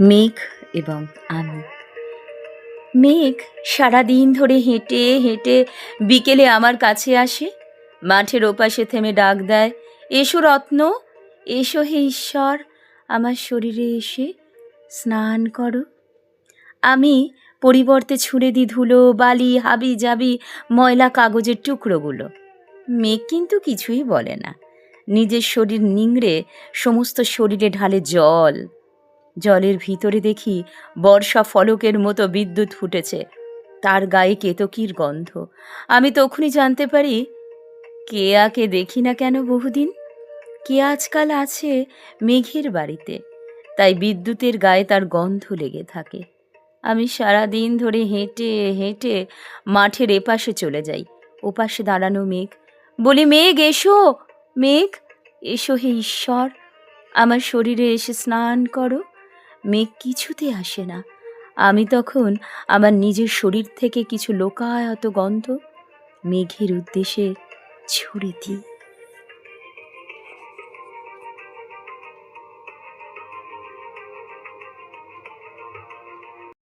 মেঘ এবং আমি। মেঘ সারাদিন ধরে হেঁটে হেঁটে বিকেলে আমার কাছে আসে, মাঠের ওপাশে থেমে ডাক দেয়, এসো রত্ন, এসো হে ঈশ্বর, আমার শরীরে এসে স্নান করো। আমি পরিবর্তে ছুঁড়ে দিই ধুলো, বালি, হাবি জাবি, ময়লা কাগজের টুকরোগুলো। মেঘ কিন্তু কিছুই বলে না। নিজের শরীর নিংড়ে সমস্ত শরীরে ঢালে জল জলের ভিতরে দেখি বর্ষা ফলকের মতো বিদ্যুৎ ফুটেছে। তার গায়ে কেতকীর গন্ধ। আমি তখনই জানতে পারি কেয়াকে দেখি না কেন বহুদিন? কে আজকাল আছে মেঘের বাড়িতে? তাই বিদ্যুতের গায়ে তার গন্ধ লেগে থাকে। আমি সারা দিন ধরে হেঁটে হেঁটে মাঠের এপাশে চলে যাই। ওপাশে দাঁড়ানো মেঘ। বলি, মেঘ, এসো! মেঘ! এসো হে ঈশ্বর! আমার শরীরে এসে স্নান করো। মেঘ কিছুতে আসে না। আমি তখন আমার নিজের শরীর থেকে কিছু লোকায়ত গন্ধ মেঘের উদ্দেশ্যে ছুড়ে দিই।